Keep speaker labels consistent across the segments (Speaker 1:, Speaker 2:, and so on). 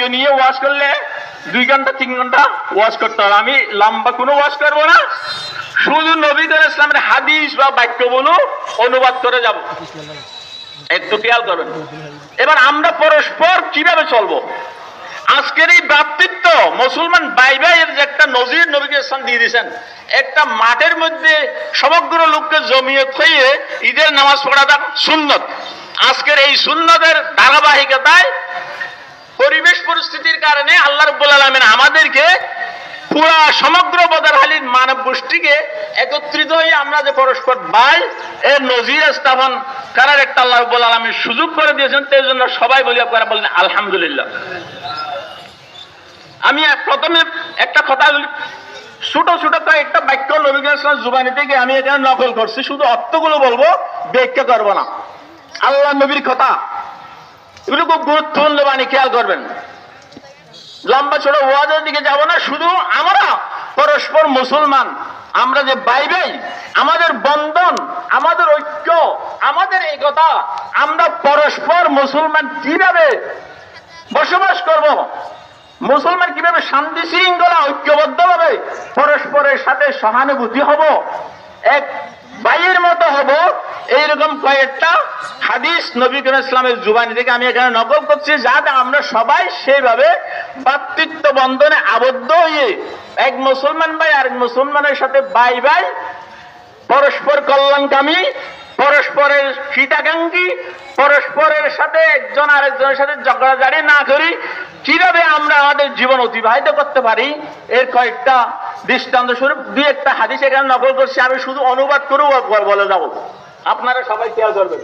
Speaker 1: বাক্য নিয়ে ওয়াশ করলে দুই ঘণ্টা, তিন ঘণ্টা ওয়াশ করতে হবে। আমি লম্বা কোনো ওয়াশ করব না। শুধু নবীদের ইসলামের হাদিস বা বাক্য বলু অনুবাদ করে যাব। একটু খেয়াল করবেন এবার আমরা পরস্পর কীভাবে চলবো? আজকের এই ভ্রাতৃত্ব মুসলমান বাই ভাইয়ের যে একটা নজির নবীকে ইসলাম দিয়ে দিয়েছেন, একটা মাঠের মধ্যে সমগ্র লোককে জমিয়ে থইয়ে ঈদের নামাজ পড়াটা সুন্নত। আজকের এই সুন্নতের ধারাবাহিকতায় পরিবেশ পরিস্থিতির কারণে আল্লাহ রব্বুল আলমেন আমাদেরকে পুরা সমগ্র বদারহালির মানব গোষ্ঠীকে একত্রিত হয়ে আমরা যে পরস্পর ভাই এর নজির স্থাপন করার একটা আল্লাহ রব্বুল আলমের সুযোগ করে দিয়েছেন সেই জন্য সবাই বলি, আপনারা বলেন, আলহামদুলিল্লাহ। আমি প্রথমে একটা কথা ছোট ছোট একটা বাক্য নবীন জুবানি থেকে আমি এখানে নকল করছি, শুধু অর্থগুলো বলব, ব্যাখ্যা করব না। আল্লাহ নবীর কথা এগুলো খুব গুরুত্বপূর্ণ বাণী, খেয়াল করবেন। লম্বা ছোট ওয়াজের দিকে যাব না, শুধু আমরা পরস্পর মুসলমান, আমরা যে ভাই আমাদের বন্ধন, আমাদের ঐক্য, আমাদের এই কথা আমরা পরস্পর মুসলমান কীভাবে বসবাস করব? মুসলমান কীভাবে শান্তি শৃঙ্খলা ঐক্যবদ্ধভাবে পরস্পরের সাথে সহানুভূতি হব? এক ভাইয়ের মতো হব এইরকম কয়েকটা হাদিস নবী করিম ইসলামের জুবানি থেকে আমি এখানে নকল করছি, যাতে আমরা সবাই সেইভাবে ভাতৃত্ব বন্ধনে আবদ্ধ হয়ে এক মুসলমান ভাই আরেক মুসলমানের সাথে ভাই ভাই পরস্পর কল্যাণকামী, পরস্পরের হিতাকাঙ্ক্ষী, পরস্পরের সাথে একজন আরেকজনের সাথে ঝগড়াঝাড়ি না করি, কীভাবে আমরা আমাদের জীবন অতিবাহিত করতে পারি? এর কয়েকটা দৃষ্টান্ত স্বরূপ দুই একটা হাদিস এখানে নকল করছি, আমি শুধু অনুবাদ করেও বলে যাব। আপনারা সবাই খেয়াল করবেন।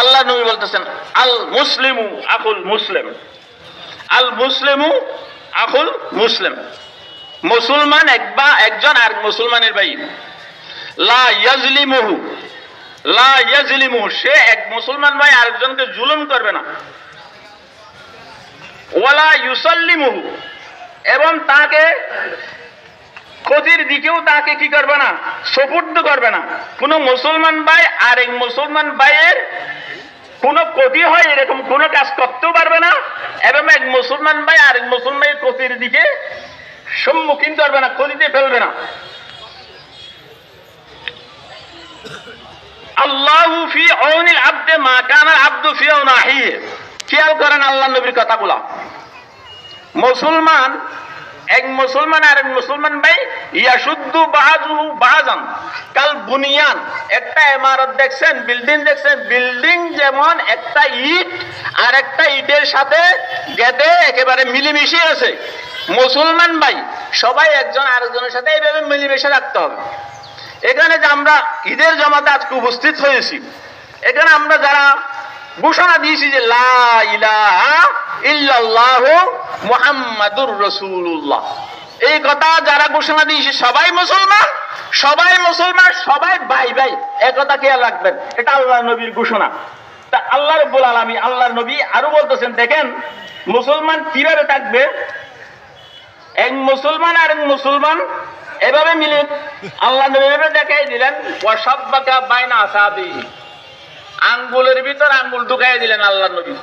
Speaker 1: আল্লাহ নবী বলতেছেন, আল মুসলিমু আকুল মুসলিম। আল মুসলিমু আকুল মুসলিম। মুসলমান এক বা একজন আর মুসলমানের ভাই। লা ইয়াজলিমুহু লা ইয়াজলিমুহু, সে এক মুসলমান ভাই আরেকজনকে জুলুম করবে না। ওয়ালা ইউসাল্লিমুহু, এবং তাকে ক্ষতির দিকেও তাকে কি করবে না? সপুর্দ করবে না। কোন মুসলমান ভাই আর এক মুসলমান ভাইয়ের কোন ক্ষতি হয় এরকম কোন কাজ করতেও পারবে না এবং এক মুসলমান ভাই আরেক মুসলমান ভাইয়ের ক্ষতির দিকে সম্মুখীন করবে না, ক্ষতিতে ফেলবে না। আল্লাহ করেন আল্লাহ নবীর কথাগুলা। মুসলমান এক মুসলমান আর এক মুসলমান ভাই ইয়াসুদ্দু বাহাজুহু বাহাজান। কাল বুনিয়ান, একটা ইমারত দেখছেন, বিল্ডিং দেখছেন, বিল্ডিং যেমন একটা ইট আর একটা ইটের সাথে গেদে একেবারে মিলিমিশে আছে। মুসলমান ভাই, সবাই একজন আরেকজনের সাথে এইভাবে মিলিমিশে রাখতে হবে। এখানে যে আমরা ঈদের জমাতে আজকে উপস্থিত হয়েছি, এখানে আমরা যারা ঘোষণা দিয়েছি যে লা ইলাহা ইল্লাল্লাহ মুহাম্মাদুর রাসূলুল্লাহ। এই কথা যারা ঘোষণা দিয়েছি, সবাই মুসলমান সবাই মুসলমান, সবাই ভাই ভাই, এ কথা খেয়াল রাখবেন? এটা আল্লাহ নবীর ঘোষণা। তা আল্লাহ রব্বুল আলামিন, আল্লাহর নবী আরও বলতেছেন, দেখেন, মুসলমান কীভাবে থাকবে? এক মুসলমান আর এক মুসলমান এভাবে মিলে আল্লাহ নবী দেখাই দিলেন ওয়াসাব্বাকা বাইনা আসাবি আঙ্গুলের ভিতর আঙ্গুল ঢুকাই দিলেন আল্লাহ নবী।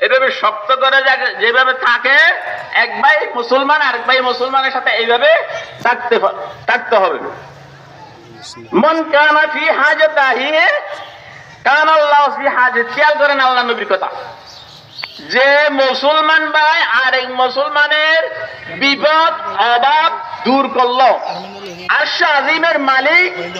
Speaker 1: এভাবে শক্ত করে যেভাবে থাকে, এক ভাই মুসলমান আর ভাই মুসলমানের সাথে এইভাবে থাকতে থাকতে হবে। মন কানা ফি হাজতাহি, কান আল্লাহ ফি হাজত খেয়াল করেন আল্লাহ নবীর কথা। যে মুসলমান ভাই আর এক মুসলমানের বিপদ, অভাব দূর করল। আর আজিমের মালিক